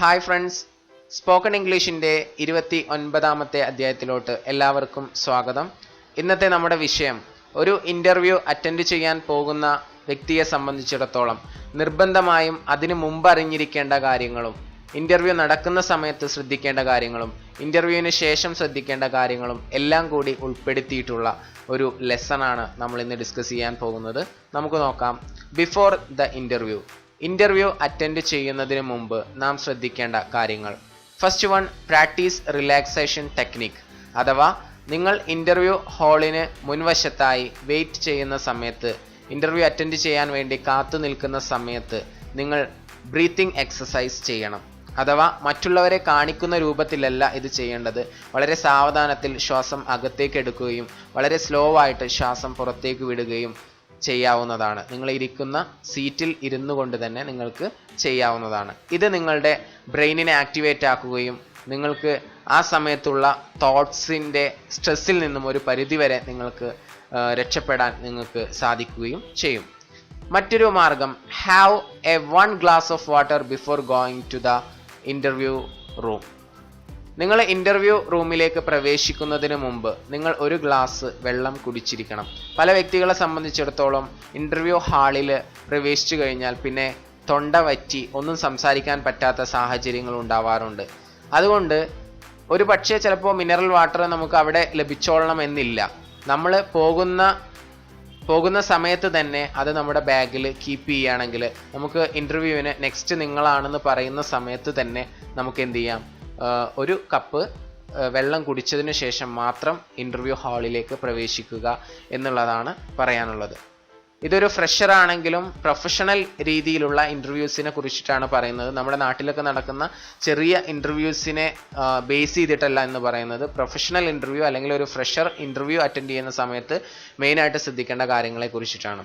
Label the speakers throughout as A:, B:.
A: Hi friends spoken ഇംഗ്ലീഷിന്റെ ഇരുപത്തി ഒൻപതാമത്തെ അധ്യായത്തിലോട്ട് എല്ലാവർക്കും സ്വാഗതം. ഇന്നത്തെ നമ്മുടെ വിഷയം ഒരു ഇന്റർവ്യൂ അറ്റൻഡ് ചെയ്യാൻ പോകുന്ന വ്യക്തിയെ സംബന്ധിച്ചിടത്തോളം നിർബന്ധമായും അതിനു മുമ്പ് അറിഞ്ഞിരിക്കേണ്ട കാര്യങ്ങളും ഇന്റർവ്യൂ നടക്കുന്ന സമയത്ത് ശ്രദ്ധിക്കേണ്ട കാര്യങ്ങളും ഇന്റർവ്യൂവിന് ശേഷം ശ്രദ്ധിക്കേണ്ട കാര്യങ്ങളും എല്ലാം കൂടി ഉൾപ്പെടുത്തിയിട്ടുള്ള ഒരു ലെസണാണ് നമ്മൾ ഇന്ന് ഡിസ്കസ് ചെയ്യാൻ പോകുന്നത്. നമുക്ക് നോക്കാം. Before the interview interview attend ചെയ്യുന്നതിന് മുമ്പ് നാം ശ്രദ്ധിക്കേണ്ട കാര്യങ്ങൾ. First one practice relaxation technique അഥവാ നിങ്ങൾ ഇന്റർവ്യൂ ഹാളിന് മുൻവശത്തായി വെയിറ്റ് ചെയ്യുന്ന സമയത്ത് ഇന്റർവ്യൂ അറ്റൻഡ് ചെയ്യാൻ വേണ്ടി കാത്തു നിൽക്കുന്ന സമയത്ത് നിങ്ങൾ ബ്രീത്തിങ് എക്സസൈസ് ചെയ്യണം. അഥവാ മറ്റുള്ളവരെ കാണിക്കുന്ന രൂപത്തിലല്ല ഇത് ചെയ്യേണ്ടത്. വളരെ സാവധാനത്തിൽ ശ്വാസം അകത്തേക്ക് എടുക്കുകയും വളരെ സ്ലോ ആയിട്ട് ശ്വാസം പുറത്തേക്ക് വിടുകയും ചെയ്യാവുന്നതാണ്. നിങ്ങൾ ഇരിക്കുന്ന സീറ്റിൽ ഇരുന്നു കൊണ്ട് തന്നെ നിങ്ങൾക്ക് ചെയ്യാവുന്നതാണ്. ഇത് നിങ്ങളുടെ ബ്രെയിനിനെ ആക്ടിവേറ്റ് ആക്കുകയും നിങ്ങൾക്ക് ആ സമയത്തുള്ള തോട്ട്സിന്റെ സ്ട്രെസ്സിൽ നിന്നും ഒരു പരിധിവരെ നിങ്ങൾക്ക് രക്ഷപ്പെടാൻ നിങ്ങൾക്ക് സാധിക്കുകയും ചെയ്യും. മറ്റൊരു മാർഗം have a one glass of water before going to the interview room നിങ്ങൾ ഇന്റർവ്യൂ റൂമിലേക്ക് പ്രവേശിക്കുന്നതിന് മുമ്പ് നിങ്ങൾ ഒരു ഗ്ലാസ് വെള്ളം കുടിച്ചിരിക്കണം. പല വ്യക്തികളെ സംബന്ധിച്ചിടത്തോളം ഇന്റർവ്യൂ ഹാളിൽ പ്രവേശിച്ചു കഴിഞ്ഞാൽ പിന്നെ തൊണ്ട വറ്റി ഒന്നും സംസാരിക്കാൻ പറ്റാത്ത സാഹചര്യങ്ങൾ ഉണ്ടാവാറുണ്ട്. അതുകൊണ്ട് ഒരു പക്ഷേ ചിലപ്പോൾ മിനറൽ വാട്ടർ നമുക്ക് അവിടെ ലഭിച്ചോളണം എന്നില്ല. നമ്മൾ പോകുന്ന പോകുന്ന സമയത്ത് തന്നെ അത് നമ്മുടെ ബാഗിൽ കീപ്പ് ചെയ്യുകയാണെങ്കിൽ നമുക്ക് ഇന്റർവ്യൂവിന് നെക്സ്റ്റ് നിങ്ങളാണെന്ന് പറയുന്ന സമയത്ത് തന്നെ നമുക്ക് എന്ത് ചെയ്യാം? ഒരു കപ്പ് വെള്ളം കുടിച്ചതിന് ശേഷം മാത്രം ഇന്റർവ്യൂ ഹാളിലേക്ക് പ്രവേശിക്കുക എന്നുള്ളതാണ് പറയാനുള്ളത്. ഇതൊരു ഫ്രഷർ ആണെങ്കിലും പ്രൊഫഷണൽ രീതിയിലുള്ള ഇന്റർവ്യൂസിനെ കുറിച്ചിട്ടാണ് പറയുന്നത്. നമ്മുടെ നാട്ടിലൊക്കെ നടക്കുന്ന ചെറിയ ഇന്റർവ്യൂസിനെ ബേസ് ചെയ്തിട്ടല്ല എന്ന് പറയുന്നത്. പ്രൊഫഷണൽ ഇന്റർവ്യൂ അല്ലെങ്കിൽ ഒരു ഫ്രഷർ ഇന്റർവ്യൂ അറ്റൻഡ് ചെയ്യുന്ന സമയത്ത് മെയിനായിട്ട് ശ്രദ്ധിക്കേണ്ട കാര്യങ്ങളെ കുറിച്ചിട്ടാണ്.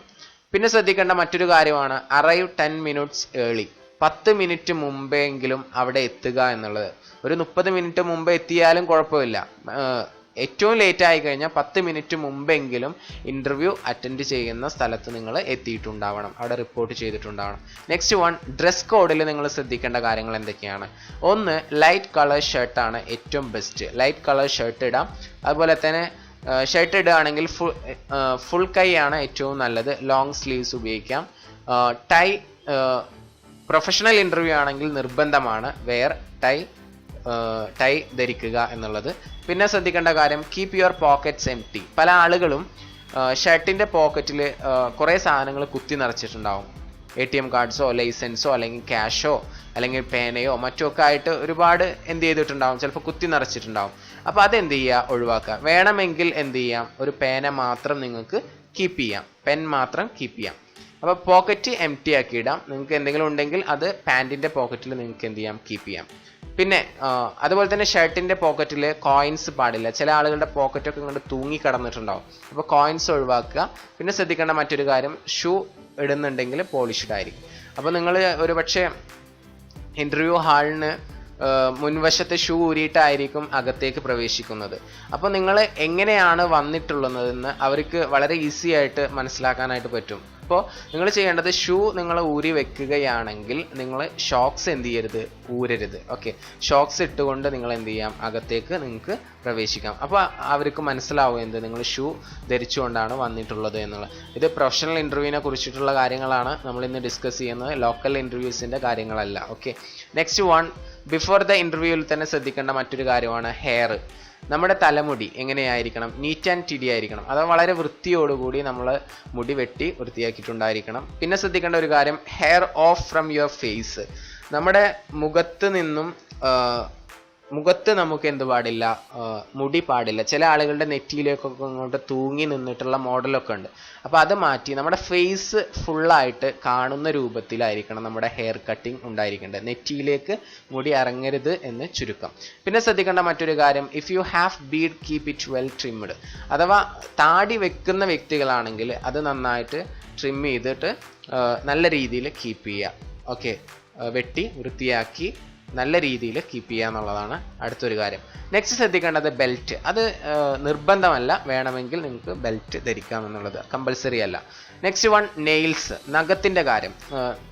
A: പിന്നെ ശ്രദ്ധിക്കേണ്ട മറ്റൊരു കാര്യമാണ് അറൈവ് ടെൻ മിനിറ്റ്സ് ഏളി പത്ത് മിനിറ്റ് മുമ്പെങ്കിലും അവിടെ എത്തുക എന്നുള്ളത്. ഒരു മുപ്പത് മിനിറ്റ് മുമ്പ് എത്തിയാലും കുഴപ്പമില്ല. ഏറ്റവും ലേറ്റ് ആയി കഴിഞ്ഞാൽ പത്ത് മിനിറ്റ് മുമ്പെങ്കിലും ഇന്റർവ്യൂ അറ്റൻഡ് ചെയ്യുന്ന സ്ഥലത്ത് നിങ്ങൾ എത്തിയിട്ടുണ്ടാവണം. അവിടെ റിപ്പോർട്ട് ചെയ്തിട്ടുണ്ടാവണം. നെക്സ്റ്റ് വൺ ഡ്രസ് കോഡിൽ നിങ്ങൾ ശ്രദ്ധിക്കേണ്ട കാര്യങ്ങൾ എന്തൊക്കെയാണ്? ഒന്ന് ലൈറ്റ് കളർ ഷർട്ടാണ് ഏറ്റവും ബെസ്റ്റ് ലൈറ്റ് കളർ ഷർട്ട് ഇടാം. അതുപോലെ തന്നെ ഷർട്ട് ഇടുകയാണെങ്കിൽ ഫുൾ ഫുൾ കൈ ആണ് ഏറ്റവും നല്ലത്. ലോങ് സ്ലീവ്സ് ഉപയോഗിക്കാം. ടൈ പ്രൊഫഷണൽ ഇന്റർവ്യൂ ആണെങ്കിൽ നിർബന്ധമാണ്. വെയർ ടൈ ടൈ ധരിക്കുക എന്നുള്ളത്. പിന്നെ ശ്രദ്ധിക്കേണ്ട കാര്യം keep your pockets empty പല ആളുകളും ഷർട്ടിന്റെ പോക്കറ്റിൽ കുറേ സാധനങ്ങൾ കുത്തി നിറച്ചിട്ടുണ്ടാവും. എ ടി എം കാർഡ്സോ ലൈസൻസോ അല്ലെങ്കിൽ ക്യാഷോ അല്ലെങ്കിൽ പേനയോ മറ്റോ ഒക്കെ ആയിട്ട് ഒരുപാട് എന്ത് ചെയ്തിട്ടുണ്ടാവും. ചിലപ്പോൾ കുത്തി നിറച്ചിട്ടുണ്ടാവും. അപ്പോൾ എന്ത് ചെയ്യുക ഒഴിവാക്കുക. വേണമെങ്കിൽ എന്ത് ചെയ്യാം? ഒരു പേന മാത്രം നിങ്ങൾക്ക് കീപ്പ് ചെയ്യാം. പെൻ മാത്രം കീപ്പ് ചെയ്യാം. അപ്പോൾ പോക്കറ്റ് എം ടി ആക്കി ഇടാം. നിങ്ങൾക്ക് എന്തെങ്കിലും ഉണ്ടെങ്കിൽ അത് പാന്റിന്റെ പോക്കറ്റിൽ നിങ്ങൾക്ക് എന്ത് ചെയ്യാം? കീപ്പ് ചെയ്യാം. പിന്നെ അതുപോലെ തന്നെ ഷർട്ടിന്റെ പോക്കറ്റിൽ കോയിൻസ് പാടില്ല. ചില ആളുകളുടെ പോക്കറ്റൊക്കെ ഇങ്ങോട്ട് തൂങ്ങി കിടന്നിട്ടുണ്ടാവും. അപ്പോൾ കോയിൻസ് ഒഴിവാക്കുക. പിന്നെ ശ്രദ്ധിക്കേണ്ട മറ്റൊരു കാര്യം ഷൂ ഇടുന്നുണ്ടെങ്കിൽ പോളിഷ്ഡ് ആയിരിക്കും അപ്പോൾ നിങ്ങൾ ഒരു പക്ഷേ ഇന്റർവ്യൂ ഹാളിന് മുൻവശത്തെ ഷൂ ഊരിയിട്ടായിരിക്കും അകത്തേക്ക് പ്രവേശിക്കുന്നത്. അപ്പോൾ നിങ്ങൾ എങ്ങനെയാണ് വന്നിട്ടുള്ളതെന്ന് അവർക്ക് വളരെ ഈസി ആയിട്ട് മനസ്സിലാക്കാനായിട്ട് പറ്റും. അപ്പോൾ നിങ്ങൾ ചെയ്യേണ്ടത് ഷൂ നിങ്ങൾ ഊരി വെക്കുകയാണെങ്കിൽ നിങ്ങൾ ഷോക്സ് എന്ത് ചെയ്യരുത്? ഊരരുത്. ഓക്കെ ഷോക്സ് ഇട്ടുകൊണ്ട് നിങ്ങൾ എന്ത് ചെയ്യാം? അകത്തേക്ക് നിങ്ങൾക്ക് പ്രവേശിക്കാം. അപ്പോൾ അവർക്ക് മനസ്സിലാവും എന്ത്? നിങ്ങൾ ഷൂ ധരിച്ചുകൊണ്ടാണ് വന്നിട്ടുള്ളത് എന്നുള്ളത്. ഇത് പ്രൊഫഷണൽ ഇന്റർവ്യൂവിനെ കുറിച്ചിട്ടുള്ള കാര്യങ്ങളാണ് നമ്മൾ ഇന്ന് ഡിസ്കസ് ചെയ്യുന്നത്. ലോക്കൽ ഇന്റർവ്യൂസിന്റെ കാര്യങ്ങളല്ല. Okay next one before the ഇന്റർവ്യൂവിൽ തന്നെ ശ്രദ്ധിക്കേണ്ട മറ്റൊരു കാര്യമാണ് ഹെയർ നമ്മുടെ തലമുടി എങ്ങനെയായിരിക്കണം? നീറ്റ് ആൻഡ് ടിഡി ആയിരിക്കണം. അത് വളരെ വൃത്തിയോടുകൂടി നമ്മൾ മുടി വെട്ടി വൃത്തിയാക്കിയിട്ടുണ്ടായിരിക്കണം. പിന്നെ ശ്രദ്ധിക്കേണ്ട ഒരു കാര്യം hair off from your face നമ്മുടെ മുഖത്ത് നിന്നും മുഖത്ത് നമുക്ക് എന്ത് പാടില്ല മുടി പാടില്ല. ചില ആളുകളുടെ നെറ്റിയിലേക്കൊക്കെ ഇങ്ങോട്ട് തൂങ്ങി നിന്നിട്ടുള്ള മോഡലൊക്കെ ഉണ്ട്. അപ്പോൾ അത് മാറ്റി നമ്മുടെ ഫേസ് ഫുള്ളായിട്ട് കാണുന്ന രൂപത്തിലായിരിക്കണം നമ്മുടെ ഹെയർ കട്ടിങ് ഉണ്ടായിരിക്കേണ്ടത്. നെറ്റിയിലേക്ക് മുടി ഇറങ്ങരുത് എന്ന് ചുരുക്കം. പിന്നെ ശ്രദ്ധിക്കേണ്ട മറ്റൊരു കാര്യം if you have beard keep it well trimmed അഥവാ താടി വെക്കുന്ന വ്യക്തികളാണെങ്കിൽ അത് നന്നായിട്ട് ട്രിം ചെയ്തിട്ട് നല്ല രീതിയിൽ കീപ്പ് ചെയ്യുക. ഓക്കെ വെട്ടി വൃത്തിയാക്കി നല്ല രീതിയിൽ കീപ്പ് ചെയ്യുക എന്നുള്ളതാണ് അടുത്തൊരു കാര്യം. നെക്സ്റ്റ് ശ്രദ്ധിക്കേണ്ടത് ബെൽറ്റ് അത് നിർബന്ധമല്ല. വേണമെങ്കിൽ നിങ്ങൾക്ക് ബെൽറ്റ് ധരിക്കാം എന്നുള്ളത് കമ്പൽസറി അല്ല. നെക്സ്റ്റ് വൺ നെയിൽസ് നഖത്തിന്റെ കാര്യം.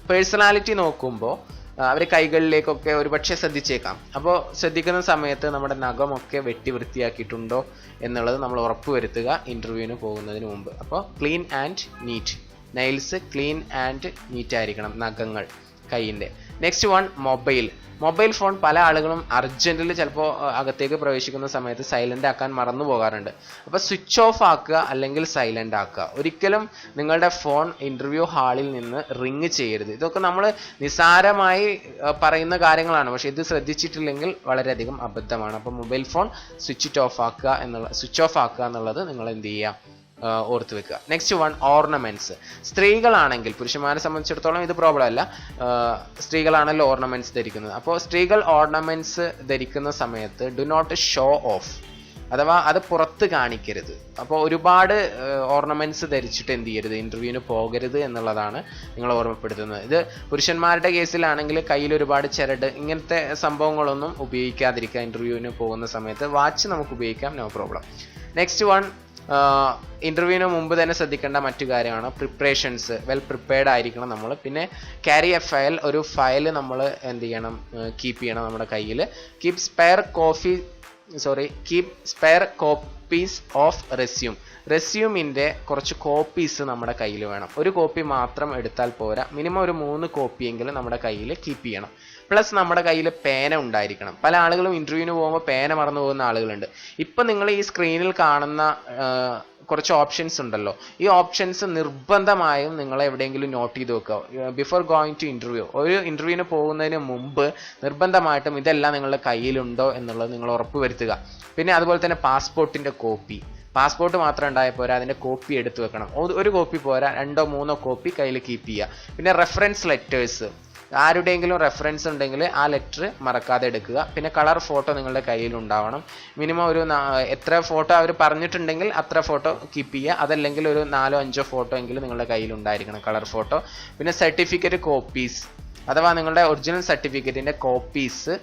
A: പേഴ്സണാലിറ്റി നോക്കുമ്പോൾ അവർ കൈകളിലേക്കൊക്കെ ഒരുപക്ഷെ ശ്രദ്ധിച്ചേക്കാം. അപ്പോൾ ശ്രദ്ധിക്കുന്ന സമയത്ത് നമ്മുടെ നഖമൊക്കെ വെട്ടി വൃത്തിയാക്കിയിട്ടുണ്ടോ എന്നുള്ളത് നമ്മൾ ഉറപ്പുവരുത്തുക ഇന്റർവ്യൂവിന് പോകുന്നതിന് മുമ്പ്. അപ്പോൾ clean and neat nails clean and neat ആയിരിക്കണം നഖങ്ങൾ കൈയിന്റെ. Next one mobile mobile phone പല ആളുകളും അർജന്റിൽ ചിലപ്പോൾ അകത്തേക്ക് പ്രവേശിക്കുന്ന സമയത്ത് സൈലന്റ് ആക്കാൻ മറന്നു പോകാറുണ്ട്. അപ്പോൾ സ്വിച്ച് ഓഫ് ആക്കുക അല്ലെങ്കിൽ സൈലന്റ് ആക്കുക. ഒരിക്കലും നിങ്ങളുടെ ഫോൺ ഇന്റർവ്യൂ ഹാളിൽ നിന്ന് റിങ് ചെയ്യരുത്. ഇതൊക്കെ നമ്മൾ നിസാരമായി പറയുന്ന കാര്യങ്ങളാണ്. പക്ഷേ ഇത് ശ്രദ്ധിച്ചിട്ടില്ലെങ്കിൽ വളരെയധികം അബദ്ധമാണ്. അപ്പോൾ മൊബൈൽ ഫോൺ സ്വിച്ച് ഓഫ് ആക്കുക എന്നുള്ള സ്വിച്ച് ഓഫ് ആക്കുക എന്നുള്ളത് നിങ്ങൾ എന്ത് ചെയ്യുക? ഓർത്ത് വെക്കുക. നെക്സ്റ്റ് വൺ ഓർണമെന്റ്സ് സ്ത്രീകളാണെങ്കിൽ പുരുഷന്മാരെ സംബന്ധിച്ചിടത്തോളം ഇത് പ്രോബ്ലം അല്ല. സ്ത്രീകളാണല്ലോ ഓർണമെന്റ്സ് ധരിക്കുന്നത്. അപ്പോൾ സ്ത്രീകൾ ഓർണമെന്റ്സ് ധരിക്കുന്ന സമയത്ത് ഡു നോട്ട് ഷോ ഓഫ് അഥവാ അത് പുറത്ത് കാണിക്കരുത്. അപ്പോൾ ഒരുപാട് ഓർണമെന്റ്സ് ധരിച്ചിട്ട് എന്ത് ചെയ്യരുത്? ഇന്റർവ്യൂവിന് പോകരുത് എന്നുള്ളതാണ് നിങ്ങൾ ഓർമ്മപ്പെടുത്തുന്നത്. ഇത് പുരുഷന്മാരുടെ കേസിലാണെങ്കിൽ കയ്യിൽ ഒരുപാട് ചരട് ഇങ്ങനത്തെ സംഭവങ്ങളൊന്നും ഉപയോഗിക്കാതിരിക്കുക. ഇന്റർവ്യൂവിന് പോകുന്ന സമയത്ത് വാച്ച് നമുക്ക് ഉപയോഗിക്കാം നോ പ്രോബ്ലം നെക്സ്റ്റ് വൺ ഇന്റർവ്യൂവിന് മുമ്പ് തന്നെ ശ്രദ്ധിക്കേണ്ട മറ്റു കാര്യമാണ്. പ്രിപ്പറേഷൻസ് വെൽ പ്രിപ്പയർഡ് ആയിരിക്കണം നമ്മൾ പിന്നെ ക്യാരി എ ഫയൽ ഒരു ഫയൽ നമ്മൾ എന്ത് ചെയ്യണം കീപ്പ് ചെയ്യണം നമ്മുടെ കയ്യിൽ keep spare coffee sorry keep spare copies of resume റെസ്യൂമിന്റെ കുറച്ച് കോപ്പീസ് നമ്മുടെ കയ്യിൽ വേണം. ഒരു കോപ്പി മാത്രം എടുത്താൽ പോരാ. മിനിമം ഒരു മൂന്ന് കോപ്പിയെങ്കിലും നമ്മുടെ കയ്യിൽ കീപ്പ് ചെയ്യണം. പ്ലസ് നമ്മുടെ കയ്യിൽ പേന ഉണ്ടായിരിക്കണം. പല ആളുകളും ഇന്റർവ്യൂവിന് പോകുമ്പോൾ പേന മറന്നു പോകുന്ന ആളുകളുണ്ട്. ഇപ്പം നിങ്ങൾ ഈ സ്ക്രീനിൽ കാണുന്ന കുറച്ച് ഓപ്ഷൻസ് ഉണ്ടല്ലോ. ഈ ഓപ്ഷൻസ് നിർബന്ധമായും നിങ്ങൾ എവിടെയെങ്കിലും നോട്ട് ചെയ്ത് വെക്കുക. ബിഫോർ ഗോയിങ് ടു ഇന്റർവ്യൂ ഒരു ഇന്റർവ്യൂവിന് പോകുന്നതിന് മുമ്പ് നിർബന്ധമായിട്ടും ഇതെല്ലാം നിങ്ങളുടെ കയ്യിലുണ്ടോ എന്നുള്ളത് നിങ്ങൾ ഉറപ്പുവരുത്തുക. പിന്നെ അതുപോലെ തന്നെ പാസ്പോർട്ടിന്റെ കോപ്പി പാസ്പോർട്ട് മാത്രം ഉണ്ടായാൽ പോരാ അതിന്റെ കോപ്പി എടുത്തു വെക്കണം. ഒരു- കോപ്പി പോരാ രണ്ടോ മൂന്നോ കോപ്പി കയ്യിൽ കീപ്പ് ചെയ്യുക പിന്നെ റെഫറൻസ് ലെറ്റേഴ്സ് ആരുടെയെങ്കിലും റെഫറൻസ് ഉണ്ടെങ്കിൽ ആ ലെറ്റർ മറക്കാതെ എടുക്കുക. പിന്നെ കളർ ഫോട്ടോ നിങ്ങളുടെ കയ്യിൽ ഉണ്ടാവണം. മിനിമം ഒരു എത്ര ഫോട്ടോ അവർ പറഞ്ഞിട്ടുണ്ടെങ്കിൽ അത്ര ഫോട്ടോ കീപ്പ് ചെയ്യുക അതല്ലെങ്കിൽ ഒരു നാലോ അഞ്ചോ ഫോട്ടോ എങ്കിലും നിങ്ങളുടെ കയ്യിൽ ഉണ്ടായിരിക്കണം കളർ ഫോട്ടോ പിന്നെ സർട്ടിഫിക്കറ്റ് കോപ്പീസ് അഥവാ നിങ്ങളുടെ ഒറിജിനൽ സർട്ടിഫിക്കറ്റിന്റെ കോപ്പീസ്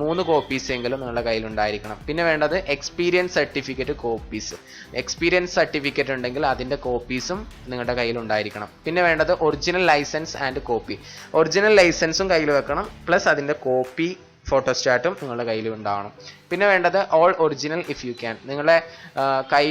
A: മൂന്ന് കോപ്പീസ് എങ്കിലും നിങ്ങളുടെ കയ്യിലുണ്ടായിരിക്കണം. പിന്നെ വേണ്ടത് experience certificate copies experience certificate ഉണ്ടെങ്കിൽ അതിന്റെ കോപ്പീസും നിങ്ങളുടെ കയ്യിലുണ്ടായിരിക്കണം. പിന്നെ വേണ്ടത് original licence and copy original ലൈസൻസും കയ്യിൽ വെക്കണം പ്ലസ് അതിന്റെ കോപ്പി ഫോട്ടോസ്റ്റാറ്റും നിങ്ങളുടെ കയ്യിൽ ഉണ്ടാവണം. പിന്നെ വേണ്ടത് all original if you can നിങ്ങളുടെ കൈ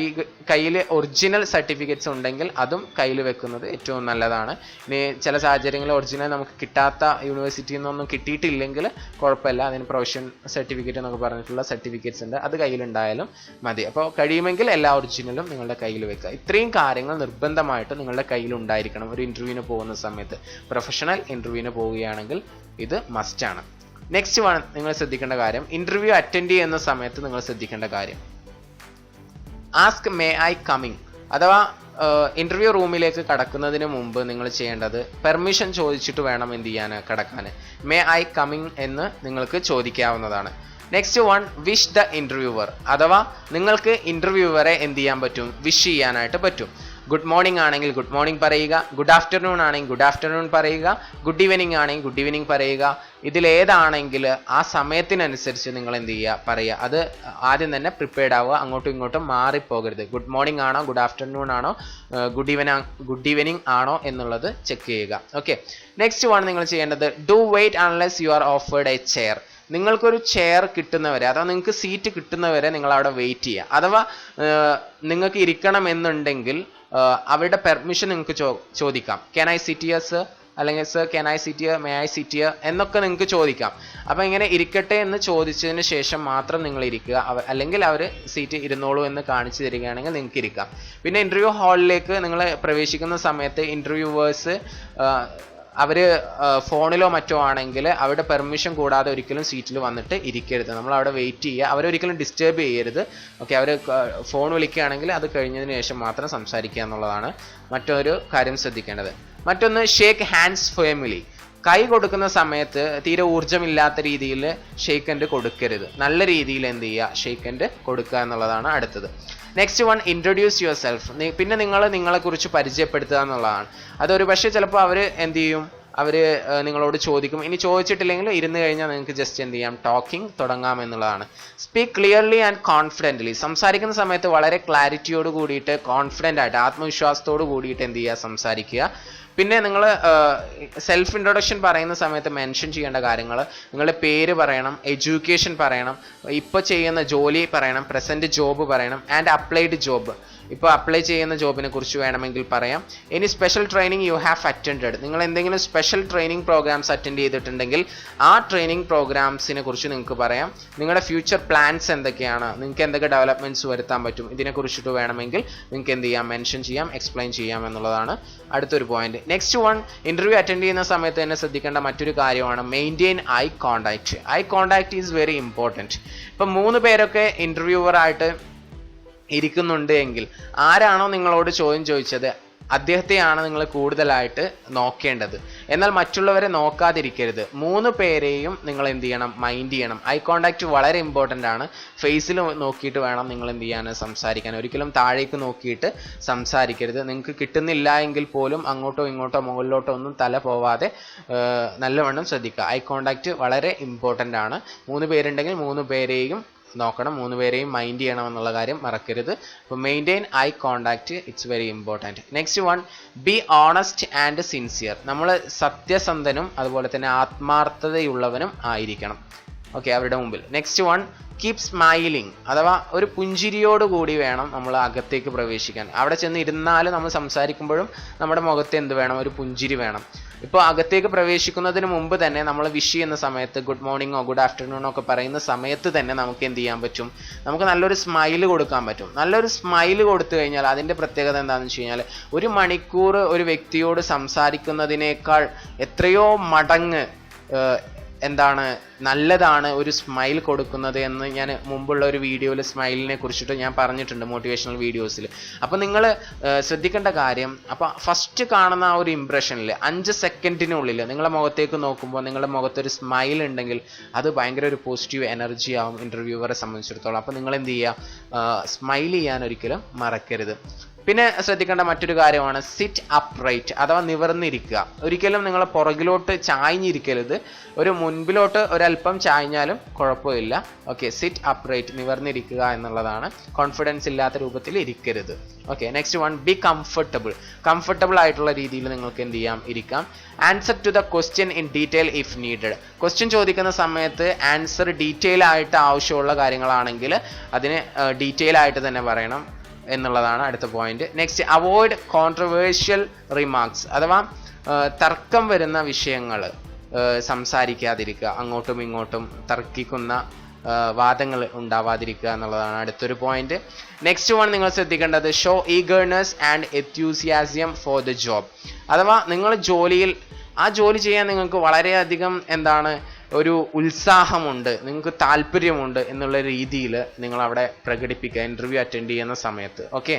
A: കയ്യിൽ ഒറിജിനൽ സർട്ടിഫിക്കറ്റ്സ് ഉണ്ടെങ്കിൽ അതും കയ്യിൽ വെക്കുന്നത് ഏറ്റവും നല്ലതാണ്. ഇനി ചില സാഹചര്യങ്ങളിൽ ഒറിജിനൽ നമുക്ക് കിട്ടാത്ത യൂണിവേഴ്സിറ്റിയിൽ നിന്നൊന്നും കിട്ടിയിട്ടില്ലെങ്കിൽ കുഴപ്പമില്ല. അതിന് പ്രൊഫഷൻ സർട്ടിഫിക്കറ്റ് എന്നൊക്കെ പറഞ്ഞിട്ടുള്ള സർട്ടിഫിക്കറ്റ്സ് ഉണ്ട്. അത് കയ്യിലുണ്ടായാലും മതി. അപ്പോൾ കഴിയുമെങ്കിൽ എല്ലാ ഒറിജിനലും നിങ്ങളുടെ കയ്യിൽ വെക്കുക. ഇത്രയും കാര്യങ്ങൾ നിർബന്ധമായിട്ട് നിങ്ങളുടെ കയ്യിൽ ഉണ്ടായിരിക്കണം. ഒരു ഇന്റർവ്യൂവിന് പോകുന്ന സമയത്ത്. പ്രൊഫഷണൽ ഇന്റർവ്യൂവിന് പോവുകയാണെങ്കിൽ ഇത് മസ്റ്റാണ് നെക്സ്റ്റ് വൺ നിങ്ങൾ ശ്രദ്ധിക്കേണ്ട കാര്യം ഇന്റർവ്യൂ അറ്റൻഡ് ചെയ്യുന്ന സമയത്ത് നിങ്ങൾ ശ്രദ്ധിക്കേണ്ട കാര്യം. ആസ്ക് മേ ഐ കമ്മിങ് അഥവാ ഇന്റർവ്യൂ റൂമിലേക്ക് കടക്കുന്നതിന് മുമ്പ് നിങ്ങൾ ചെയ്യേണ്ടത് പെർമിഷൻ ചോദിച്ചിട്ട് വേണം എന്ത് ചെയ്യാൻ കടക്കാൻ. മേ ഐ കമ്മിങ് എന്ന് നിങ്ങൾക്ക് ചോദിക്കാവുന്നതാണ്. Next one wish the interviewer അഥവാ നിങ്ങൾക്ക് ഇന്റർവ്യൂവറെ എന്ത് ചെയ്യാൻ പറ്റും? വിഷ് ചെയ്യാനായിട്ട് പറ്റും. ഗുഡ് മോർണിംഗ് ആണെങ്കിൽ ഗുഡ് മോർണിംഗ് പറയുക. ഗുഡ് ആഫ്റ്റർനൂൺ ആണെങ്കിൽ ഗുഡ് ആഫ്റ്റർനൂൺ പറയുക. ഗുഡ് ഈവനിങ് ആണെങ്കിൽ ഗുഡ് ഈവനിങ് പറയുക. ഇതിലേതാണെങ്കിൽ ആ സമയത്തിനനുസരിച്ച് നിങ്ങൾ എന്ത് ചെയ്യുക? പറയുക. അത് ആദ്യം തന്നെ പ്രിപ്പയർഡ് ആവുക. അങ്ങോട്ടും ഇങ്ങോട്ടും മാറിപ്പോകരുത്. ഗുഡ് മോർണിംഗ് ആണോ? ഗുഡ് ആഫ്റ്റർനൂൺ ആണോ? ഗുഡ് ഈവൻ ഗുഡ് ഈവനിങ് ആണോ എന്നുള്ളത് ചെക്ക് ചെയ്യുക. ഓക്കെ നെക്സ്റ്റ് വൺ നിങ്ങൾ ചെയ്യേണ്ടത് do wait unless you are offered a chair നിങ്ങൾക്കൊരു ചെയർ കിട്ടുന്നവരെ അഥവാ നിങ്ങൾക്ക് സീറ്റ് കിട്ടുന്നവരെ നിങ്ങൾ അവിടെ വെയിറ്റ് ചെയ്യുക. അഥവാ നിങ്ങൾക്ക് ഇരിക്കണം എന്നുണ്ടെങ്കിൽ അവരുടെ പെർമിഷൻ നിങ്ങൾക്ക് ചോദിക്കാം. ക്യാൻ ഐ സിറ്റ് സർ അല്ലെങ്കിൽ sir can I sit here may I sit here എന്നൊക്കെ നിങ്ങൾക്ക് ചോദിക്കാം. അപ്പോൾ ഇങ്ങനെ ഇരിക്കട്ടെ എന്ന് ചോദിച്ചതിന് ശേഷം മാത്രം നിങ്ങൾ ഇരിക്കുക. അവർ അല്ലെങ്കിൽ അവർ സീറ്റ് ഇരുന്നോളൂ എന്ന് കാണിച്ചു തരികയാണെങ്കിൽ നിങ്ങൾക്ക് ഇരിക്കാം. പിന്നെ ഇന്റർവ്യൂ ഹാളിലേക്ക് നിങ്ങൾ പ്രവേശിക്കുന്ന സമയത്ത് ഇന്റർവ്യൂവേഴ്സ് അവർ ഫോണിലോ മറ്റോ ആണെങ്കിൽ അവരുടെ പെർമിഷൻ കൂടാതെ ഒരിക്കലും സീറ്റിൽ വന്നിട്ട് ഇരിക്കരുത്. നമ്മൾ അവിടെ വെയിറ്റ് ചെയ്യുക അവരൊരിക്കലും ഡിസ്റ്റേബ് ചെയ്യരുത്. ഓക്കെ അവർ ഫോൺ വിളിക്കുകയാണെങ്കിൽ അത് കഴിഞ്ഞതിന് ശേഷം മാത്രം സംസാരിക്കുക എന്നുള്ളതാണ് മറ്റൊരു കാര്യം ശ്രദ്ധിക്കേണ്ടത്. മറ്റൊന്ന് ഷേക്ക് ഹാൻഡ്സ് ഫാമിലി കൈ കൊടുക്കുന്ന സമയത്ത് തീരെ ഊർജമില്ലാത്ത രീതിയിൽ ഷേക്ക് ഹാൻഡ് കൊടുക്കരുത്. നല്ല രീതിയിൽ എന്ത് ചെയ്യുക? ഷേക്ക് ഹാൻഡ് കൊടുക്കുക എന്നുള്ളതാണ് അടുത്തത്. Next one introduce yourself പിന്നെ നിങ്ങൾ നിങ്ങളെക്കുറിച്ച് പരിചയപ്പെടുത്തുക എന്നുള്ളതാണ്. അതൊരു പക്ഷേ ചിലപ്പോൾ അവർ എന്ത് ചെയ്യും? അവർ നിങ്ങളോട് ചോദിക്കും. ഇനി ചോദിച്ചിട്ടില്ലെങ്കിൽ ഇരുന്ന് കഴിഞ്ഞാൽ നിങ്ങൾക്ക് ജസ്റ്റ് എന്ത് ചെയ്യാം? ടോക്കിംഗ് തുടങ്ങാം എന്നുള്ളതാണ്. സ്പീക്ക് ക്ലിയർലി ആൻഡ് കോൺഫിഡന്റ്ലി സംസാരിക്കുന്ന സമയത്ത് വളരെ ക്ലാരിറ്റിയോട് കൂടിയിട്ട് കോൺഫിഡന്റ് ആയിട്ട് ആത്മവിശ്വാസത്തോട് കൂടിയിട്ട് എന്ത് ചെയ്യുക? സംസാരിക്കുക. പിന്നെ നിങ്ങൾ സെൽഫ് ഇൻട്രൊഡക്ഷൻ പറയുന്ന സമയത്ത് മെൻഷൻ ചെയ്യേണ്ട കാര്യങ്ങൾ നിങ്ങളുടെ പേര് പറയണം എഡ്യൂക്കേഷൻ പറയണം ഇപ്പോൾ ചെയ്യുന്ന ജോലി പറയണം പ്രസന്റ് ജോബ് പറയണം ആൻഡ് അപ്ലൈഡ് ജോബ് ഇപ്പോൾ അപ്ലൈ ചെയ്യുന്ന ജോബിനെ കുറിച്ച് വേണമെങ്കിൽ പറയാം. ഇനി special training you have attend നിങ്ങൾ എന്തെങ്കിലും സ്പെഷ്യൽ ട്രെയിനിങ് പ്രോഗ്രാംസ് അറ്റൻഡ് ചെയ്തിട്ടുണ്ടെങ്കിൽ ആ ട്രെയിനിങ് പ്രോഗ്രാംസിനെ കുറിച്ച് നിങ്ങൾക്ക് പറയാം. നിങ്ങളുടെ ഫ്യൂച്ചർ പ്ലാൻസ് എന്തൊക്കെയാണ്? നിങ്ങൾക്ക് എന്തൊക്കെ ഡെവലപ്മെന്റ്സ് വരുത്താൻ പറ്റും? ഇതിനെ കുറിച്ചിട്ട് വേണമെങ്കിൽ നിങ്ങൾക്ക് എന്ത് ചെയ്യാം? മെൻഷൻ ചെയ്യാം എക്സ്പ്ലെയിൻ ചെയ്യാം എന്നുള്ളതാണ് അടുത്തൊരു point next one interview attend ചെയ്യുന്ന സമയത്ത് തന്നെ ശ്രദ്ധിക്കേണ്ട മറ്റൊരു കാര്യമാണ് maintain eye contact eye contact is very important ഇപ്പം മൂന്ന് പേരൊക്കെ ഇന്റർവ്യൂവർ ആയിട്ട് ഇരിക്കുന്നുണ്ട് എങ്കിൽ ആരാണോ നിങ്ങളോട് ചോദ്യം ചോദിച്ചത് അദ്ദേഹത്തെയാണ് നിങ്ങൾ കൂടുതലായിട്ട് നോക്കേണ്ടത്. എന്നാൽ മറ്റുള്ളവരെ നോക്കാതിരിക്കരുത്. മൂന്ന് പേരെയും നിങ്ങൾ എന്ത് ചെയ്യണം? മൈൻഡ് ചെയ്യണം. ഐ കോണ്ടാക്ട് വളരെ ഇമ്പോർട്ടന്റ് ആണ്. ഫേസിൽ നോക്കിയിട്ട് വേണം നിങ്ങൾ എന്ത് ചെയ്യാൻ സംസാരിക്കാൻ. ഒരിക്കലും താഴേക്ക് നോക്കിയിട്ട് സംസാരിക്കരുത്. നിങ്ങൾക്ക് കിട്ടുന്നില്ല എങ്കിൽ പോലും അങ്ങോട്ടോ ഇങ്ങോട്ടോ മുകളിലോട്ടോ ഒന്നും തല പോവാതെ നല്ലവണ്ണം ശ്രദ്ധിക്കുക. ഐ കോണ്ടാക്ട് വളരെ ഇമ്പോർട്ടന്റ് ആണ്. മൂന്ന് പേരുണ്ടെങ്കിൽ മൂന്ന് പേരെയും നോക്കണം. മൂന്ന് പേരെയും മൈൻഡ് ചെയ്യണം എന്നുള്ള കാര്യം മറക്കരുത്. അപ്പോൾ maintain eye contact it's very important next one be honest and sincere നമ്മൾ സത്യസന്ധനും അതുപോലെ തന്നെ ആത്മാർത്ഥതയുള്ളവനും ആയിരിക്കണം. ഓക്കെ അവരുടെ മുമ്പിൽ. നെക്സ്റ്റ് വൺ കീപ് സ്മൈലിംഗ് അഥവാ ഒരു പുഞ്ചിരിയോട് കൂടി വേണം നമ്മൾ അകത്തേക്ക് പ്രവേശിക്കാൻ. അവിടെ ചെന്ന് ഇരുന്നാലും നമ്മൾ സംസാരിക്കുമ്പോഴും നമ്മുടെ മുഖത്ത് എന്ത് വേണം? ഒരു പുഞ്ചിരി വേണം. ഇപ്പോൾ അകത്തേക്ക് പ്രവേശിക്കുന്നതിന് മുമ്പ് തന്നെ നമ്മൾ വിഷ് ചെയ്യുന്ന സമയത്ത് ഗുഡ് മോർണിംഗോ ഗുഡ് ആഫ്റ്റർനൂണോ ഒക്കെ പറയുന്ന സമയത്ത് തന്നെ നമുക്ക് എന്ത് ചെയ്യാൻ പറ്റും? നമുക്ക് നല്ലൊരു സ്മൈൽ കൊടുക്കാൻ പറ്റും. നല്ലൊരു സ്മൈൽ കൊടുത്തു കഴിഞ്ഞാൽ അതിന്റെ പ്രത്യേകത എന്താണെന്ന് വെച്ച് കഴിഞ്ഞാൽ ഒരു മണിക്കൂർ ഒരു വ്യക്തിയോട് സംസാരിക്കുന്നതിനേക്കാൾ എത്രയോ മടങ്ങ് എന്താണ് നല്ലതാണ് ഒരു സ്മൈൽ കൊടുക്കുന്നത് എന്ന് ഞാൻ മുമ്പുള്ള ഒരു വീഡിയോയിൽ സ്മൈലിനെ കുറിച്ചിട്ട് ഞാൻ പറഞ്ഞിട്ടുണ്ട് മോട്ടിവേഷണൽ വീഡിയോസിൽ അപ്പോൾ നിങ്ങൾ ശ്രദ്ധിക്കേണ്ട കാര്യം അപ്പോൾ ഫസ്റ്റ് കാണുന്ന ആ ഒരു ഇമ്പ്രഷനിൽ അഞ്ച് സെക്കൻഡിനുള്ളിൽ നിങ്ങളുടെ മുഖത്തേക്ക് നോക്കുമ്പോൾ നിങ്ങളുടെ മുഖത്തൊരു സ്മൈൽ ഉണ്ടെങ്കിൽ അത് ഭയങ്കര ഒരു പോസിറ്റീവ് എനർജി ആവും ഇന്റർവ്യൂവറെ സംബന്ധിച്ചിടത്തോളം. അപ്പോൾ നിങ്ങൾ എന്ത് ചെയ്യുക സ്മൈൽ ചെയ്യാൻ ഒരിക്കലും മറക്കരുത്. പിന്നെ ശ്രദ്ധിക്കേണ്ട മറ്റൊരു കാര്യമാണ് സിറ്റ് അപ്രൈറ്റ് അഥവാ നിവർന്നിരിക്കുക. ഒരിക്കലും നിങ്ങൾ പുറകിലോട്ട് ചായഞ്ഞിരിക്കരുത് ഒരു മുൻപിലോട്ട് ഒരല്പം ചായഞ്ഞാലും കുഴപ്പമില്ല. ഓക്കെ സിറ്റ് അപ്രൈറ്റ് നിവർന്നിരിക്കുക എന്നുള്ളതാണ്. കോൺഫിഡൻസ് ഇല്ലാത്ത രൂപത്തിൽ ഇരിക്കരുത്. Okay next one be comfortable comfortable ആയിട്ടുള്ള രീതിയിൽ നിങ്ങൾക്ക് എന്ത് ചെയ്യാം? ഇരിക്കാം. Answer to the question in detail if needed question ചോദിക്കുന്ന സമയത്ത് ആൻസർ ഡീറ്റെയിൽ ആയിട്ട് ആവശ്യമുള്ള കാര്യങ്ങളാണെങ്കിൽ അതിന് ഡീറ്റെയിൽ ആയിട്ട് തന്നെ പറയണം. എന്നുള്ളതാണ് അടുത്ത point next avoid controversial remarks അഥവാ തർക്കം വരുന്ന വിഷയങ്ങൾ സംസാരിക്കാതിരിക്കുക അങ്ങോട്ടും ഇങ്ങോട്ടും തർക്കിക്കുന്ന വാദങ്ങൾ ഉണ്ടാവാതിരിക്കുക എന്നുള്ളതാണ് അടുത്തൊരു പോയിന്റ് നെക്സ്റ്റ് വൺ നിങ്ങൾ ശ്രദ്ധിക്കേണ്ടത് show eagerness and enthusiasm for the job അഥവാ നിങ്ങൾ ജോലിയിൽ ആ ജോലി ചെയ്യാൻ നിങ്ങൾക്ക് വളരെയധികം എന്താണ് ഒരു ഉത്സാഹമുണ്ട് നിങ്ങൾക്ക് താല്പര്യമുണ്ട് എന്നുള്ള രീതിയിൽ നിങ്ങൾ അവിടെ പ്രകടിപ്പിക്കുക ഇന്റർവ്യൂ അറ്റൻഡ് ചെയ്യുന്ന സമയത്ത്. ഓക്കെ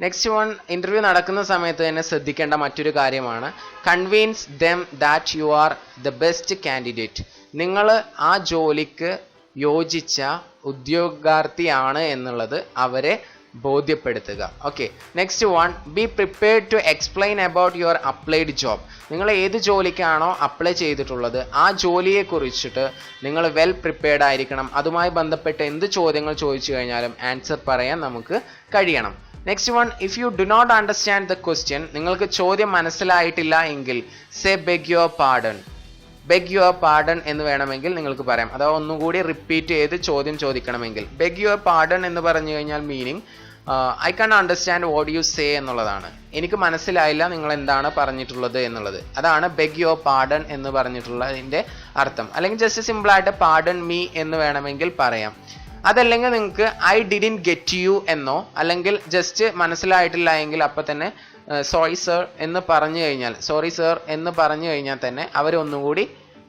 A: നെക്സ്റ്റ് വൺ ഇന്റർവ്യൂ നടക്കുന്ന സമയത്ത് തന്നെ ശ്രദ്ധിക്കേണ്ട മറ്റൊരു കാര്യമാണ്. Convince them that you are the best candidate നിങ്ങൾ ആ ജോലിക്ക് യോജിച്ച ഉദ്യോഗാർത്ഥിയാണ് എന്നുള്ളത് അവരെ ബോധ്യപ്പെടുത്തുക. Okay next one be prepared to explain about your applied job നിങ്ങൾ ഏത് ജോലിക്കാണോ അപ്ലൈ ചെയ്തിട്ടുള്ളത് ആ ജോലിയെ കുറിച്ചിട്ട് നിങ്ങൾ വെൽ പ്രിപ്പയർഡ് ആയിരിക്കണം. അതുമായി ബന്ധപ്പെട്ട് എന്ത് ചോദ്യങ്ങൾ ചോദിച്ചു കഴിഞ്ഞാലും ആൻസർ പറയാൻ നമുക്ക് കഴിയണം. Next one if you do not understand the question നിങ്ങൾക്ക് ചോദ്യം മനസ്സിലായിട്ടില്ല എങ്കിൽ say beg your pardon beg your pardon എന്ന് വേണമെങ്കിൽ നിങ്ങൾക്ക് പറയാം. അഥവാ ഒന്നുകൂടി റിപ്പീറ്റ് ചെയ്ത് ചോദ്യം ചോദിക്കണമെങ്കിൽ. ബെഗ് യുവർ പാർഡൺ എന്ന് പറഞ്ഞു കഴിഞ്ഞാൽ meaning I can understand what you say എന്നുള്ളതാണ്. എനിക്ക് മനസ്സിലായില്ല നിങ്ങൾ എന്താണ് പറഞ്ഞിട്ടുള്ളത് എന്നുള്ളത്. അതാണ് ബെഗ് യോ പാർഡൺ എന്ന് പറഞ്ഞിട്ടുള്ളതിന്റെ അർത്ഥം. അല്ലെങ്കിൽ ജസ്റ്റ് സിമ്പിളായിട്ട് പാർഡൺ മീ എന്ന് വേണമെങ്കിൽ പറയാം. അതല്ലെങ്കിൽ നിങ്ങൾക്ക് ഐ ഡിഡിൻ ഗെറ്റ് യു എന്നോ അല്ലെങ്കിൽ ജസ്റ്റ് മനസ്സിലായിട്ടില്ല എങ്കിൽ അപ്പം തന്നെ സോറി സർ എന്ന് പറഞ്ഞു കഴിഞ്ഞാൽ സോറി സർ എന്ന് പറഞ്ഞു കഴിഞ്ഞാൽ തന്നെ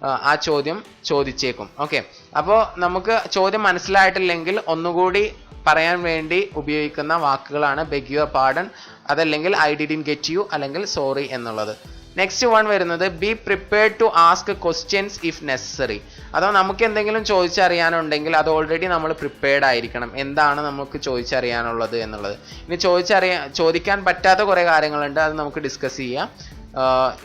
A: ആ, ആ ചോദ്യം ചോദിച്ചേക്കും. ഓക്കെ അപ്പോൾ നമുക്ക് ചോദ്യം മനസ്സിലായിട്ടില്ലെങ്കിൽ ഒന്നുകൂടി പറയാൻ വേണ്ടി ഉപയോഗിക്കുന്ന വാക്കുകളാണ് ബെഗ് യുവർ പാർഡൺ അതല്ലെങ്കിൽ ഐ ഡിഡിൻ ഗെറ്റ് യു അല്ലെങ്കിൽ സോറി എന്നുള്ളത്. നെക്സ്റ്റ് വൺ വരുന്നത് be prepared to ask questions if necessary അതോ നമുക്ക് എന്തെങ്കിലും ചോദിച്ചറിയാനുണ്ടെങ്കിൽ അത് ഓൾറെഡി നമ്മൾ പ്രിപ്പയർഡ് ആയിരിക്കണം. എന്താണ് നമുക്ക് ചോദിച്ചറിയാനുള്ളത് എന്നുള്ളത്. ഇനി ചോദിച്ചറിയാൻ ചോദിക്കാൻ പറ്റാത്ത കുറേ കാര്യങ്ങളുണ്ട് അത് നമുക്ക് ഡിസ്കസ് ചെയ്യാം.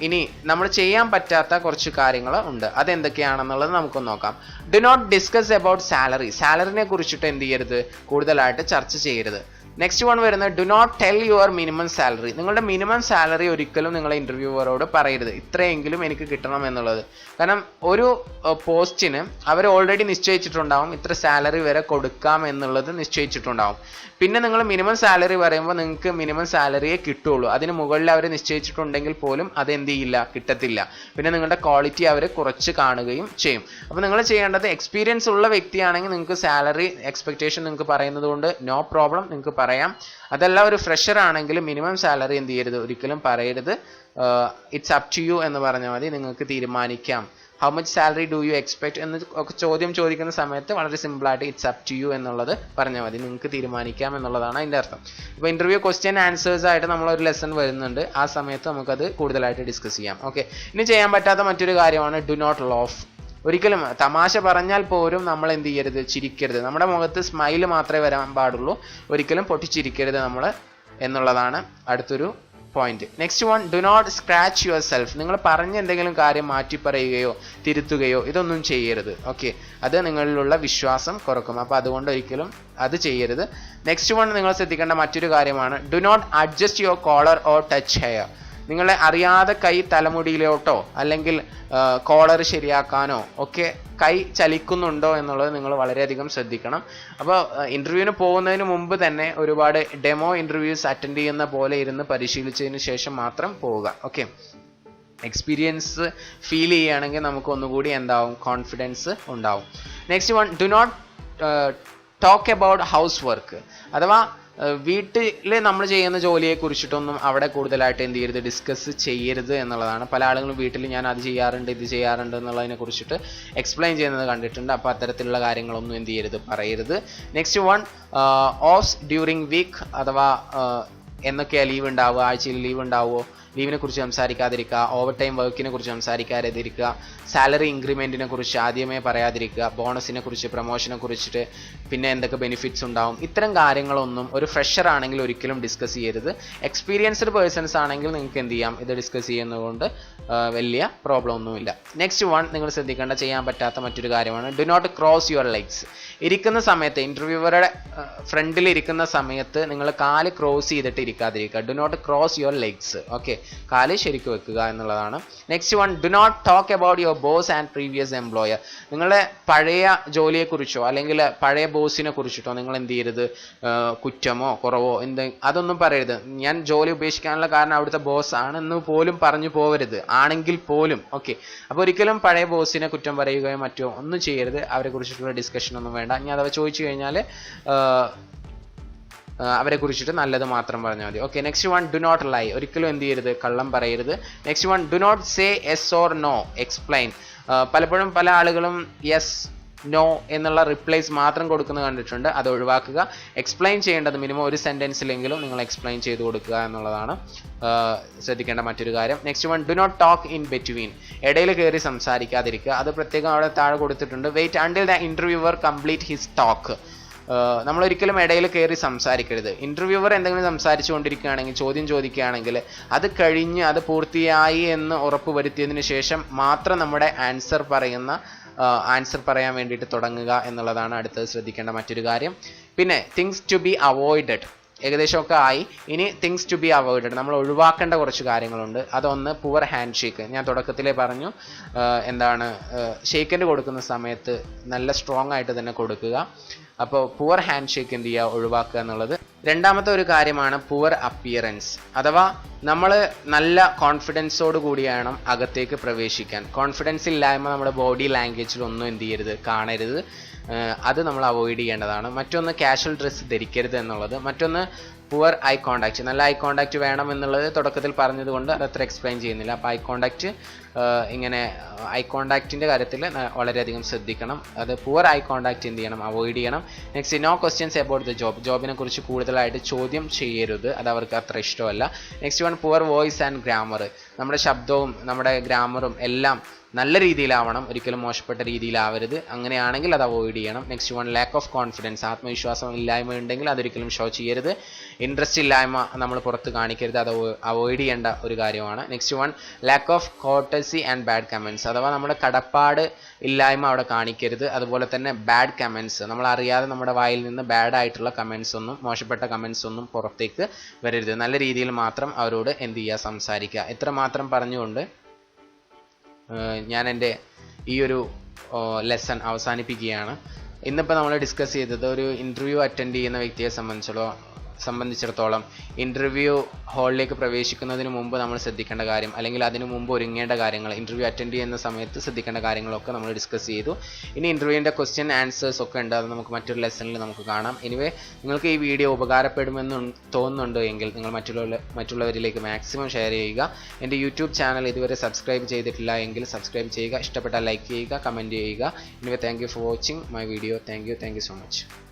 A: ഇനി നമ്മൾ ചെയ്യാൻ പറ്റാത്ത കുറച്ച് കാര്യങ്ങൾ ഉണ്ട്. അതെന്തൊക്കെയാണെന്നുള്ളത് നമുക്ക് നോക്കാം. Do not discuss about salary സാലറിനെ കുറിച്ചിട്ട് എന്ത് ചെയ്യരുത്? കൂടുതലായിട്ട് ചർച്ച ചെയ്യരുത്. നെക്സ്റ്റ് വൺ വരുന്നത് do not tell your minimum salary നിങ്ങളുടെ മിനിമം സാലറി ഒരിക്കലും നിങ്ങളെ ഇന്റർവ്യൂവറോട് പറയരുത്. ഇത്രയെങ്കിലും എനിക്ക് കിട്ടണം എന്നുള്ളത്. കാരണം ഒരു പോസ്റ്റിന് അവർ ഓൾറെഡി നിശ്ചയിച്ചിട്ടുണ്ടാവും. ഇത്ര സാലറി വരെ കൊടുക്കാം എന്നുള്ളത് നിശ്ചയിച്ചിട്ടുണ്ടാവും. പിന്നെ നിങ്ങൾ മിനിമം സാലറി പറയുമ്പോൾ നിങ്ങൾക്ക് മിനിമം സാലറിയെ കിട്ടുള്ളൂ. അതിന് മുകളിൽ അവർ നിശ്ചയിച്ചിട്ടുണ്ടെങ്കിൽ പോലും അത് എന്ത് ചെയ്യില്ല കിട്ടത്തില്ല. പിന്നെ നിങ്ങളുടെ ക്വാളിറ്റി അവർ കുറച്ച് കാണുകയും ചെയ്യും. അപ്പോൾ നിങ്ങൾ ചെയ്യേണ്ടത് എക്സ്പീരിയൻസ് ഉള്ള വ്യക്തിയാണെങ്കിൽ നിങ്ങൾക്ക് സാലറി എക്സ്പെക്റ്റേഷൻ നിങ്ങൾക്ക് പറയുന്നത് കൊണ്ട് നോ പ്രോബ്ലം നിങ്ങൾക്ക് പറയാം. അതല്ല ഒരു ഫ്രഷർ ആണെങ്കിൽ മിനിമം സാലറി എന്ത് ചെയ്യരുത്? ഒരിക്കലും പറയരുത്. ഇറ്റ്സ് അപ് ടു യു എന്ന് പറഞ്ഞാൽ മതി നിങ്ങൾക്ക് തീരുമാനിക്കാം. How much salary do you expect എന്ന് ഒക്കെ ചോദ്യം ചോദിക്കുന്ന സമയത്ത് വളരെ സിമ്പിളായിട്ട് ഇറ്റ്സ് അപ് ടു യു എന്നുള്ളത് പറഞ്ഞാൽ മതി. നിങ്ങൾക്ക് തീരുമാനിക്കാം എന്നുള്ളതാണ് അതിന്റെ അർത്ഥം. ഇപ്പോൾ ഇന്റർവ്യൂ ക്വസ്റ്റ്യൻ ആൻസേഴ്സ് ആയിട്ട് നമ്മളൊരു ലെസൺ വരുന്നുണ്ട്. ആ സമയത്ത് നമുക്കത് കൂടുതലായിട്ട് ഡിസ്കസ് ചെയ്യാം. ഓക്കെ ഇനി ചെയ്യാൻ പറ്റാത്ത മറ്റൊരു കാര്യമാണ് ഡു നോട്ട് ലോഫ് ഒരിക്കലും തമാശ പറഞ്ഞാൽ പോലും നമ്മൾ എന്ത് ചെയ്യരുത്? ചിരിക്കരുത്. നമ്മുടെ മുഖത്ത് സ്മൈൽ മാത്രമേ വരാൻ പാടുള്ളൂ. ഒരിക്കലും പൊട്ടിച്ചിരിക്കരുത് നമ്മൾ എന്നുള്ളതാണ് അടുത്തൊരു point next one do not scratch yourself നിങ്ങൾ പറഞ്ഞ എന്തെങ്കിലും കാര്യം മാറ്റി പറയുകയോ തിരുത്തുകയോ ഇതൊന്നും ചെയ്യരുത്. ഓക്കെ അത് നിങ്ങളിലുള്ള വിശ്വാസം കുറക്കും. അപ്പോൾ അതുകൊണ്ട് ഒരിക്കലും അത് ചെയ്യരുത്. നെക്സ്റ്റ് വൺ നിങ്ങൾ ശ്രദ്ധിക്കേണ്ട മറ്റൊരു കാര്യമാണ് do not adjust your collar or touch hair നിങ്ങളെ അറിയാതെ കൈ തലമുടിയിലോട്ടോ അല്ലെങ്കിൽ കോളർ ശരിയാക്കാനോ ഒക്കെ കൈ ചലിക്കുന്നുണ്ടോ എന്നുള്ളത് നിങ്ങൾ വളരെയധികം ശ്രദ്ധിക്കണം. അപ്പോൾ ഇന്റർവ്യൂവിന് പോകുന്നതിന് മുമ്പ് തന്നെ ഒരുപാട് ഡെമോ ഇന്റർവ്യൂസ് അറ്റൻഡ് ചെയ്യുന്ന പോലെ ഇരുന്ന് പരിശീലിച്ചതിന് ശേഷം മാത്രം പോവുക. ഓക്കെ എക്സ്പീരിയൻസ് ഫീൽ ചെയ്യുകയാണെങ്കിൽ നമുക്ക് ഒന്നുകൂടി എന്താവും? കോൺഫിഡൻസ് ഉണ്ടാവും. Next one do not talk about house work അഥവാ വീട്ടിൽ നമ്മൾ ചെയ്യുന്ന ജോലിയെ കുറിച്ചിട്ടൊന്നും അവിടെ കൂടുതലായിട്ട് എന്ത് ചെയ്യരുത് ഡിസ്കസ് ചെയ്യരുത് എന്നുള്ളതാണ്. പല ആളുകളും വീട്ടിൽ ഞാൻ അത് ചെയ്യാറുണ്ട് ഇത് ചെയ്യാറുണ്ട് എന്നുള്ളതിനെ കുറിച്ചിട്ട് എക്സ്പ്ലെയിൻ ചെയ്യുന്നത് കണ്ടിട്ടുണ്ട്. അപ്പോൾ അത്തരത്തിലുള്ള കാര്യങ്ങളൊന്നും എന്ത് ചെയ്യരുത് പറയരുത്. Next one off during week അഥവാ എന്നൊക്കെയാണ് ലീവ് ഉണ്ടാവുക ആഴ്ചയിൽ ലീവ് ഉണ്ടാവുമോ ലീവിനെ കുറിച്ച് സംസാരിക്കാതിരിക്കുക ഓവർ ടൈം വർക്കിനെ കുറിച്ച് സംസാരിക്കാതിരിക്കുക സാലറി ഇൻക്രിമെന്റിനെ കുറിച്ച് ആദ്യമേ പറയാതിരിക്കുക ബോണസിനെ കുറിച്ച് പ്രൊമോഷനെ കുറിച്ചിട്ട് പിന്നെ എന്തൊക്കെ ബെനിഫിറ്റ്സ് ഉണ്ടാവും. ഇത്തരം കാര്യങ്ങളൊന്നും ഒരു ഫ്രഷർ ആണെങ്കിൽ ഒരിക്കലും ഡിസ്കസ് ചെയ്യരുത്. എക്സ്പീരിയൻസ്ഡ് പേഴ്സൺസ് ആണെങ്കിൽ നിങ്ങൾക്ക് എന്ത് ചെയ്യാം? ഇത് ഡിസ്കസ് ചെയ്യുന്നതുകൊണ്ട് വലിയ പ്രോബ്ലം ഒന്നുമില്ല. നെക്സ്റ്റ് വൺ നിങ്ങൾ ശ്രദ്ധിക്കേണ്ട ചെയ്യാൻ പറ്റാത്ത മറ്റൊരു കാര്യമാണ്. Do not cross your legs ഇരിക്കുന്ന സമയത്ത് ഇന്റർവ്യൂവറുടെ ഫ്രണ്ടിൽ ഇരിക്കുന്ന സമയത്ത് നിങ്ങൾ കാൽ ക്രോസ് ചെയ്തിട്ട് ഇരിക്കാതിരിക്കുക. Do not cross your legs okay കാൽ ശരിക്ക് വെക്കുക എന്നുള്ളതാണ്. Next one do not talk about your boss and previous employer നിങ്ങളുടെ പഴയ ജോലിയെക്കുറിച്ചോ അല്ലെങ്കിൽ പഴയ ബോസിനെ കുറിച്ചിട്ടോ നിങ്ങൾ എന്ത് ചെയ്യരുത്? കുറ്റമോ കുറവോ എന്ത് അതൊന്നും പറയരുത്. ഞാൻ ജോലി ഉപേക്ഷിക്കാനുള്ള കാരണം അവിടുത്തെ ബോസ് ആണെന്ന് പോലും പറഞ്ഞു പോവരുത്. ആണെങ്കിൽ പോലും. ഓക്കെ അപ്പോൾ ഒരിക്കലും പഴയ ബോസിനെ കുറ്റം പറയുകയോ മറ്റോ ഒന്നും ചെയ്യരുത്. അവരെ കുറിച്ചിട്ടുള്ള ഡിസ്കഷൻ ഒന്നും വേണ്ട. ഞാൻ അഥവാ ചോദിച്ചു കഴിഞ്ഞാൽ അവരെ കുറിച്ചിട്ട് നല്ലത് മാത്രം പറഞ്ഞാൽ മതി. Okay next one do not lie ഒരിക്കലും എന്ത് ചെയ്യരുത് കള്ളം പറയരുത്. Next one do not say yes or no explain പലപ്പോഴും പല ആളുകളും യെസ് നോ എന്നുള്ള റിപ്ലൈസ് മാത്രം കൊടുക്കുന്നത് കണ്ടിട്ടുണ്ട്. അത് ഒഴിവാക്കുക. എക്സ്പ്ലെയിൻ ചെയ്യേണ്ടത് മിനിമം ഒരു സെന്റൻസിലെങ്കിലും നിങ്ങൾ എക്സ്പ്ലെയിൻ ചെയ്ത് കൊടുക്കുക എന്നുള്ളതാണ്. ശ്രദ്ധിക്കേണ്ട മറ്റൊരു കാര്യം. Next one do not talk in between ഇടയിൽ കയറി സംസാരിക്കാതിരിക്കുക. അത് പ്രത്യേകം അവിടെ താഴെ കൊടുത്തിട്ടുണ്ട്. Wait until the interviewer complete his talk നമ്മൾ ഒരിക്കലും ഇടയിൽ കയറി സംസാരിക്കരുത്. ഇന്റർവ്യൂവർ എന്തെങ്കിലും സംസാരിച്ചുകൊണ്ടിരിക്കുകയാണെങ്കിൽ ചോദ്യം ചോദിക്കുകയാണെങ്കിൽ അത് കഴിഞ്ഞ് അത് പൂർത്തിയായി എന്ന് ഉറപ്പ് വരുത്തിയതിന് ശേഷം മാത്രം നമ്മുടെ ആൻസർ പറയുന്ന ആൻസർ പറയാൻ വേണ്ടിയിട്ട് തുടങ്ങുക എന്നുള്ളതാണ് അടുത്തത് ശ്രദ്ധിക്കേണ്ട മറ്റൊരു കാര്യം. പിന്നെ തിങ്സ് ടു ബി അവോയ്ഡഡ് ഏകദേശമൊക്കെ ആയി. ഇനി തിങ്സ് ടു ബി അവോയ്ഡഡ് നമ്മൾ ഒഴിവാക്കേണ്ട കുറച്ച് കാര്യങ്ങളുണ്ട്. അതൊന്ന് പുവർ ഹാൻഡ് ഷേക്ക് ഞാൻ തുടക്കത്തിലേ പറഞ്ഞു എന്താണ് ഷേക്കിന്റെ കൊടുക്കുന്ന സമയത്ത് നല്ല സ്ട്രോങ് ആയിട്ട് തന്നെ കൊടുക്കുക. അപ്പോൾ പുവർ ഹാൻഡ് ഷേക്ക് എന്ത് ചെയ്യുക? ഒഴിവാക്കുക എന്നുള്ളത്. രണ്ടാമത്തെ ഒരു കാര്യമാണ് പുവർ അപ്പിയറൻസ് അഥവാ നമ്മൾ നല്ല കോൺഫിഡൻസോട് കൂടി വേണം അകത്തേക്ക് പ്രവേശിക്കാൻ. കോൺഫിഡൻസ് ഇല്ലായ്മ നമ്മുടെ ബോഡി ലാംഗ്വേജിൽ ഒന്നും എന്ത് ചെയ്യരുത്? കാണരുത്. അത് നമ്മൾ അവോയ്ഡ് ചെയ്യേണ്ടതാണ്. മറ്റൊന്ന് കാഷ്വൽ ഡ്രസ്സ് ധരിക്കരുത് എന്നുള്ളത്. മറ്റൊന്ന് പുവർ ഐ കോണ്ടാക്ട് നല്ല ഐ കോണ്ടാക്ട് വേണം എന്നുള്ളത് തുടക്കത്തിൽ പറഞ്ഞതുകൊണ്ട് അത് അത്ര എക്സ്പ്ലെയിൻ ചെയ്യുന്നില്ല. അപ്പോൾ ഐ കോണ്ടാക്ട് ഇങ്ങനെ ഐ കോണ്ടാക്റ്റിന്റെ കാര്യത്തിൽ വളരെയധികം ശ്രദ്ധിക്കണം. അത് പുവർ ഐ കോണ്ടാക്ട് എന്ത് ചെയ്യണം? അവോയ്ഡ് ചെയ്യണം. Next no questions about the job ജോബിനെ കുറിച്ച് കൂടുതലായിട്ട് ചോദ്യം ചെയ്യരുത്. അത് അവർക്ക് അത്ര ഇഷ്ടമല്ല. Next one poor voice and grammar നമ്മുടെ ശബ്ദവും നമ്മുടെ ഗ്രാമറും എല്ലാം നല്ല രീതിയിലാവണം. ഒരിക്കലും മോശപ്പെട്ട രീതിയിലാവരുത്. അങ്ങനെയാണെങ്കിൽ അത് അവോയ്ഡ് ചെയ്യണം. Next one lack of confidence ആത്മവിശ്വാസം ഇല്ലായ്മ ഉണ്ടെങ്കിൽ അതൊരിക്കലും ഷോ ചെയ്യരുത്. ഇൻട്രസ്റ്റ് ഇല്ലായ്മ നമ്മൾ പുറത്ത് കാണിക്കരുത്. അത് അവോയ്ഡ് ചെയ്യേണ്ട ഒരു കാര്യമാണ്. Next one lack of courtesy and bad comments അഥവാ നമ്മുടെ കടപ്പാട് ഇല്ലായ്മ അവിടെ കാണിക്കരുത്. അതുപോലെ തന്നെ ബാഡ് കമൻസ് നമ്മൾ അറിയാതെ നമ്മുടെ വായിൽ നിന്ന് ബാഡ് ആയിട്ടുള്ള കമൻസ് ഒന്നും മോശപ്പെട്ട കമൻസ് ഒന്നും പുറത്തേക്ക് വരരുത്. നല്ല രീതിയിൽ മാത്രം അവരോട് എന്ത് ചെയ്യുക സംസാരിക്കുക. ഇത്ര മാത്രം പറഞ്ഞുകൊണ്ട് ഞാൻ എന്റെ ഈ ഒരു ലെസൺ അവസാനിപ്പിക്കുകയാണ്. ഇന്നിപ്പോൾ നമ്മൾ ഡിസ്കസ് ചെയ്തത് ഒരു ഇന്റർവ്യൂ അറ്റൻഡ് ചെയ്യുന്ന വ്യക്തിയെ സംബന്ധിച്ചിടത്തോളം സംബന്ധിച്ചിടത്തോളം ഇന്റർവ്യൂ ഹാളിലേക്ക് പ്രവേശിക്കുന്നതിന് മുമ്പ് നമ്മൾ ശ്രദ്ധിക്കേണ്ട കാര്യം അല്ലെങ്കിൽ അതിനു മുമ്പ് ഒരുങ്ങേണ്ട കാര്യങ്ങൾ ഇന്റർവ്യൂ അറ്റൻഡ് ചെയ്യുന്ന സമയത്ത് ശ്രദ്ധിക്കേണ്ട കാര്യങ്ങളൊക്കെ നമ്മൾ ഡിസ്കസ് ചെയ്തു. ഇനി ഇന്റർവ്യൂവിന്റെ ക്വസ്റ്റ്യൻ ആൻസേഴ്സ് ഒക്കെ ഉണ്ട്. അത് നമുക്ക് മറ്റൊരു ലെസണിൽ നമുക്ക് കാണാം. എനിവേ നിങ്ങൾക്ക് ഈ വീഡിയോ ഉപകാരപ്പെടുമെന്ന് തോന്നുന്നുണ്ടോ എങ്കിൽ നിങ്ങൾ മറ്റുള്ള മറ്റുള്ളവരിലേക്ക് മാക്സിമം ഷെയർ ചെയ്യുക. എന്റെ യൂട്യൂബ് ചാനൽ ഇതുവരെ സബ്സ്ക്രൈബ് ചെയ്തിട്ടില്ല എങ്കിൽ സബ്സ്ക്രൈബ് ചെയ്യുക. ഇഷ്ടപ്പെട്ടാൽ ലൈക്ക് ചെയ്യുക കമന്റ് ചെയ്യുക. Anyway thank you for watching my video thank you thank you so much